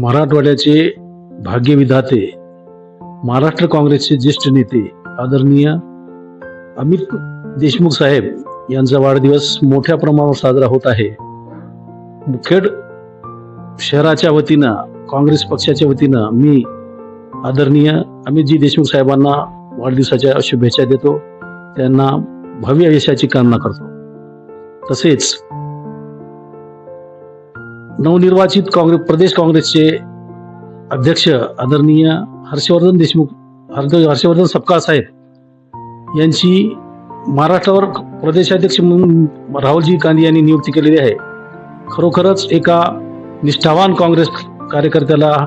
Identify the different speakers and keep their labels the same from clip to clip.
Speaker 1: मराठवाड्याचे भाग्यविधाते महाराष्ट्र काँग्रेसचे ज्येष्ठ नेते आदरणीय अमित देशमुख साहेब यांचा वाढदिवस मोठ्या प्रमाणावर साजरा होत आहे. मुखेड शहराच्या वतीनं काँग्रेस पक्षाच्या वतीनं मी आदरणीय अमितजी देशमुख साहेबांना वाढदिवसाच्या शुभेच्छा देतो. त्यांना भव्य यशाची कामना करतो. तसेच नवनिर्वाचित काँग्रेस प्रदेश काँग्रेसचे अध्यक्ष आदरणीय हर्षवर्धन देशमुख हर्द हर्षवर्धन सपकाळ साहेब यांची महाराष्ट्रावर प्रदेशाध्यक्ष म्हणून राहुलजी गांधी यांनी नियुक्ती केलेली आहे. खरोखरच एका निष्ठावान काँग्रेस कार्यकर्त्याला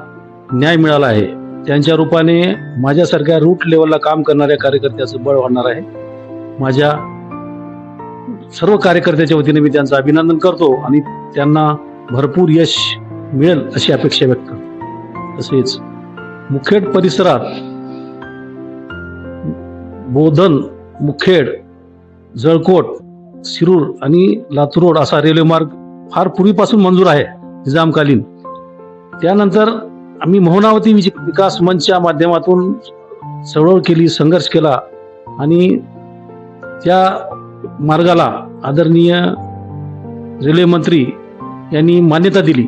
Speaker 1: न्याय मिळाला आहे. त्यांच्या रूपाने माझ्यासारख्या रूट लेवलला काम करणाऱ्या कार्यकर्त्याचं बळ वाढणार आहे. माझ्या सर्व कार्यकर्त्याच्या वतीने मी त्यांचं अभिनंदन करतो आणि त्यांना भरपूर यश मिळेल अशी अपेक्षा व्यक्त तसेच मुखेड परिसरात बोधन मुखेड जळकोट शिरूर आणि लातूर रोड असा रेल्वे मार्ग फार पूर्वीपासून मंजूर आहे निजामकालीन. त्यानंतर आम्ही मोहनावती विकास मंचच्या माध्यमातून चळवळ केली संघर्ष केला आणि त्या मार्गाला आदरणीय रेल्वे मंत्री यांनी मान्यता दिली.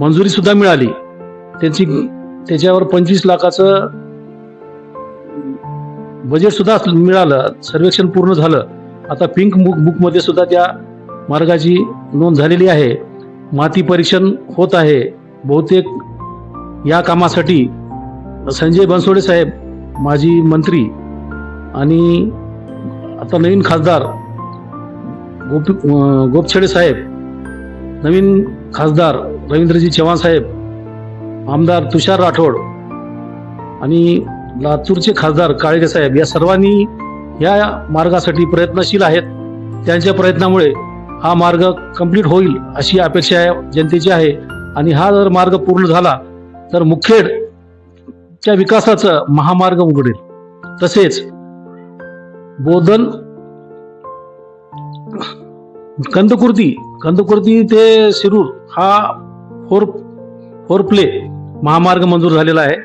Speaker 1: मंजुरी सुद्धा मिळाली. त्यांची त्याच्यावर पंचवीस लाखाचं बजेट सुद्धा मिळालं. सर्वेक्षण पूर्ण झालं. आता पिंक बुक बुकमध्ये सुद्धा त्या मार्गाची नोंद झालेली आहे. माती परीक्षण होत आहे. बहुतेक या कामासाठी संजय बनसोडे साहेब माजी मंत्री आणि आता नवीन खासदार गोप गोपछडे साहेब नवीन खासदार रवींद्रजी चव्हाण साहेब आमदार तुषार राठोड आणि लातूरचे खासदार काळेगे साहेब या सर्वांनी या मार्गासाठी प्रयत्नशील आहेत. त्यांच्या प्रयत्नामुळे हा मार्ग कंप्लीट होईल अशी अपेक्षा आहे जनतेची आहे. आणि हा जर मार्ग पूर्ण झाला तर मुखेडच्या विकासाचं महामार्ग उघडेल. तसेच बोधन कंदकुर्ती कंदकुर्ती ते शिरूर हा फोर फोर प्ले महामार्ग मंजूर झालेला आहे.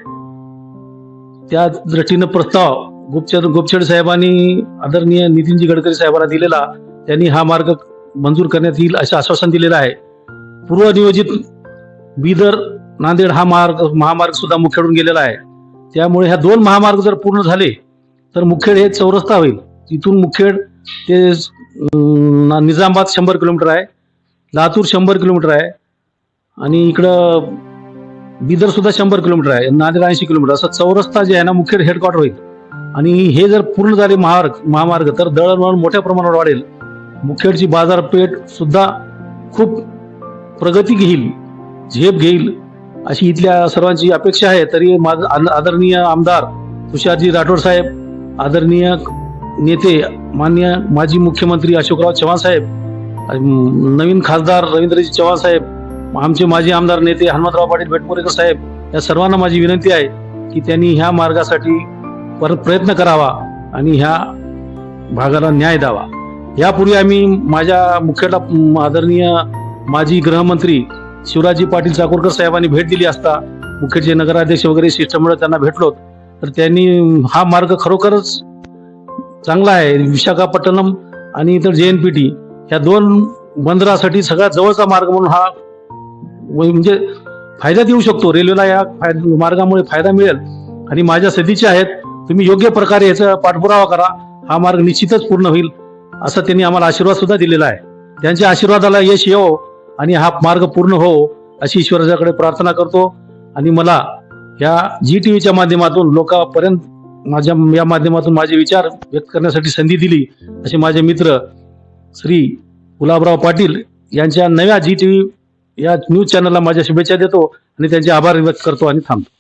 Speaker 1: त्या दृष्टीनं प्रस्ताव गोपचड गोपछड साहेबांनी आदरणीय नितीनजी गडकरी साहेबांना दिलेला त्यांनी हा मार्ग मंजूर करण्यात येईल असं आश्वासन दिलेलं आहे. पूर्वनियोजित बिदर नांदेड हा मार्ग महामार्ग सुद्धा मुखेडून गेलेला आहे. त्यामुळे ह्या दोन महामार्ग जर पूर्ण झाले तर मुखेड हे चौरस्ता होईल. तिथून मुखेड ते निजामाबाद शंभर किलोमीटर आहे. लातूर शंभर किलोमीटर आहे. आणि इकडं बिदर सुद्धा शंभर किलोमीटर आहे. नांदेड ऐंशी किलोमीटर. असं चौरस्ता जे आहे ना मुखेड हेडक्वार्टर होईल. आणि हे जर पूर्ण झाले महामार्ग महामार्ग तर दळणवळण मोठ्या प्रमाणावर वाढेल. मुखेडची बाजारपेठ सुद्धा खूप प्रगती घेईल झेप घेईल अशी इथल्या सर्वांची अपेक्षा आहे. तरी माझं आदरणीय आमदार तुषारजी राठोड साहेब आदरणीय नेते मान्य माजी मुख्यमंत्री अशोकराव चव्हाण साहेब नवीन खासदार रवींद्रजी चव्हाण साहेब आमचे माजी आमदार नेते हनुमंतराव पाटील भेटमोरेकर साहेब या सर्वांना माझी विनंती आहे की त्यांनी ह्या मार्गासाठी परत प्रयत्न करावा आणि ह्या भागाला न्याय द्यावा. यापूर्वी आम्ही माझ्या मुख्यला आदरणीय माजी गृहमंत्री शिवराजी पाटील चाकूरकर साहेबांनी भेट दिली असता मुख्यचे नगराध्यक्ष वगैरे शिष्टमंडळ त्यांना भेटलो तर त्यांनी हा मार्ग खरोखरच चांगला आहे. विशाखापट्टणम आणि इतर जे एन पी टी ह्या दोन बंदरासाठी सगळ्यात जवळचा मार्ग म्हणून हा व- म्हणजे फायद्यात देऊ शकतो. रेल्वेला या फाय- मार्गामुळे फायदा मिळेल. आणि माझ्या सदिच्छा आहेत तुम्ही योग्य प्रकारे याचा पाठपुरावा करा. हा मार्ग निश्चितच पूर्ण होईल असा त्यांनी आम्हाला आशीर्वाद सुद्धा दिलेला आहे. त्यांच्या आशीर्वादाला यश येवो आणि हा मार्ग पूर्ण हो अशी ईश्वराच्याकडे प्रार्थना करतो. आणि मला या जी टी व्हीच्या माध्यमातून लोकांपर्यंत माझ्या या माध्यमातून माझे विचार व्यक्त करण्यासाठी संधी दिली असे माझे मित्र श्री गुलाबराव पाटील यांच्या नव्या जी टी व्ही या न्यूज चॅनलला माझ्या शुभेच्छा देतो आणि त्यांचे आभार व्यक्त करतो आणि थांबतो.